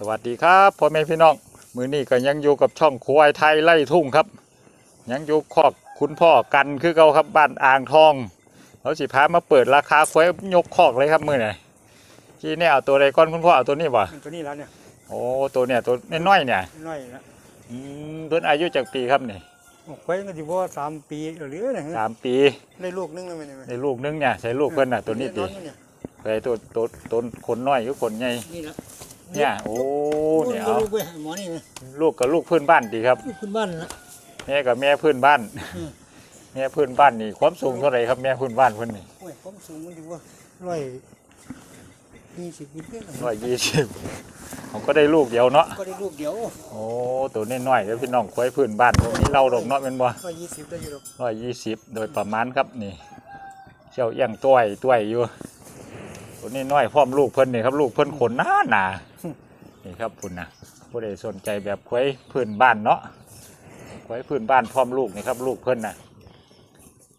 สวัสดีครับพ่อแม่พี่น้อง มือนี้ก็ยังอยู่กับช่องควายไทยไล่ทุ่งครับ ยังอยู่คอกคุณพ่อกันคือเก่าครับบ้านอ่างทองเขาสิพามาเปิดราคาควายยกคอกเลยครับมือไหนที่เนี่ยเอาตัวใดก้อนคุณพ่อเอาตัวนี้บ่ตัวนี้แล้วเนี่ยโอ้ตัวเนี่ยตัวน้อยๆเนี่ยน้อยนะอืมเพิ่นอายุจากปีครับนี่โอ้ควายมันก็สิบ่สามปีหรือเนี่ยสามปีได้ลูกนึงแล้วไหมเนี่ยในลูกนึงเนี่ยใส่ลูกเพิ่นน่ะตัวนี้ตีเนี่ยใส่ตัวตัวตัวคนน้อยคือคนใหญ่นี่ละ เนี่ยโอ้เนี่ยเอาลูกไปหาหมอนี่ไหมลูกกับลูกเพื่อนบ้านดีครับลูกคุณบ้านนะแม่กับแม่เพื่อนบ้านอืมแม่เพื่อนบ้านนี่ความสูงเท่าไหร่ครับแม่เพื่อนบ้านเพื่อนนี่โอ้ยผมสูงมันสิว่าร้อยยี่สิบนิดเดียวร้อยยี่สิบเขาก็ได้ลูกเดียวเนาะก็ได้ลูกเดียวโอ้ตัวน้อยๆแล้วพี่น้องควายเพื่อนบ้านพวกนี้เล่าดอกเนาะเป็นบ่ร้อยยี่สิบได้อยู่หรอกร้อยยี่สิบโดยประมาณครับนี่เชี่ยวเอี้ยงต้วยต้วยอยู่ ตัวนี้น้อยพร้อมลูกเพิ่นนี่ครับ ลูกเพิ่นขนหนาหนานี่ครับคุณนะผู้ใดสนใจแบบควายเพื่อนบ้านเนาะควายเพื่อนบ้านพร้อมลูกนี่ครับ ลูกเพิ่นนะ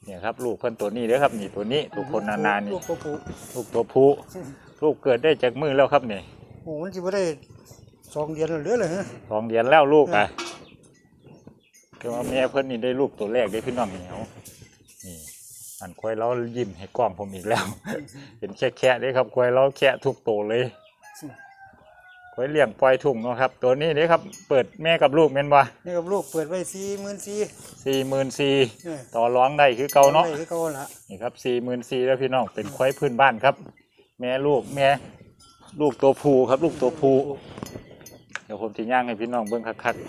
เนี่ยครับ ลูกเพิ่นตัวนี้เด้อครับ นี่ตัวนี้ตัวคนนานานี่ลูกตัวผู้ลูกตัวผู้ลูกเกิดได้จากมือแล้วครับนี่โอ้มันสิบ่ได้สองเดือนแล้วเหลือเลยฮะสองเดือนแล้วลูกอะก็ว่าแม่เพิ่นนี่ได้ลูกตัวแรกได้พี่น้องเหนียวนี่ อันควายเรายิ้มให้กล้องผมอีกแล้วเห็นแค่แค่ได้ครับควายเราแค่ทุกตัวเลยควายเลี้ยงปล่อยทุ่งเนาะครับ ตัวนี้นี่ครับ เปิดแม่กับลูกเม่นบ่นี่กับลูกเปิดไว้สี่หมื่นสี่สี่หมื่นสี่เนี่ยต่อร้องได้คือเก่าเนาะได้คือเก่าละนี่ครับสี่หมื่นสี่แล้วพี่น้องเป็นควายพื้นบ้านครับ แม่ลูกแม่ลูกตัวผู้ครับ ลูกตัวผู้เดี๋ยวผมจะย่างให้พี่น้องเบิ้งคักๆ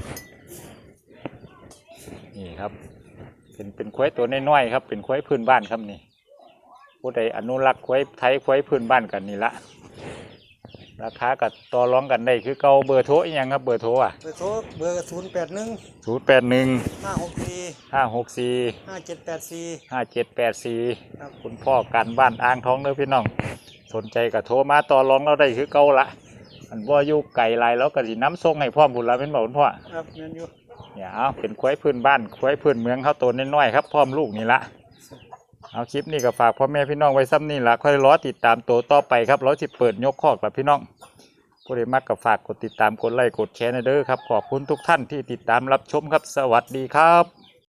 นี่ครับ เป็นเป็นควายตัวน้อยๆครับ เป็นควายพื้นบ้านครับนี่ผู้ใดอนุรักษ์ควายไทยควายพื้นบ้านกันนี่ละราคากับต่อร้องกันได้คือเก่าเบอร์โทรอีกยังครับเบอร์โทรอะเบอร์โทรเบอร์ศูนย์แปดหนึ่งศูนย์แปดหนึ่งห้าหกสี่ห้าหกสี่ห้าเจ็ดแปดสี่ห้าเจ็ดแปดสี่ครับคุณพ่อกันบ้านอ่างทองเด้อพี่น้อง สนใจก็โทรมาต่อรองเราได้คือเก่าละอันว่าอยู่ไก่ลายแล้วก็สิน้ำส่งให้พ่อมบุญละเป็นบอกคุณพ่อครับแม่นอยู่ เนี่ยเอาเป็นควายพื้นบ้านควายพื้นเมืองเขาตัวน้อยๆครับพร้อมลูกนี่ละเอาคลิปนี้ก็ฝากพ่อแม่พี่น้องไว้ซ้ำนี่ละค่อยรอติดตามตัวต่อไปครับเราจะเปิดยกคอกแบบพี่น้องผู้ใดมักก็ฝากกดติดตามกดไลค์กดแชร์นะเด้อครับขอบคุณทุกท่านที่ติดตามรับชมครับ สวัสดีครับ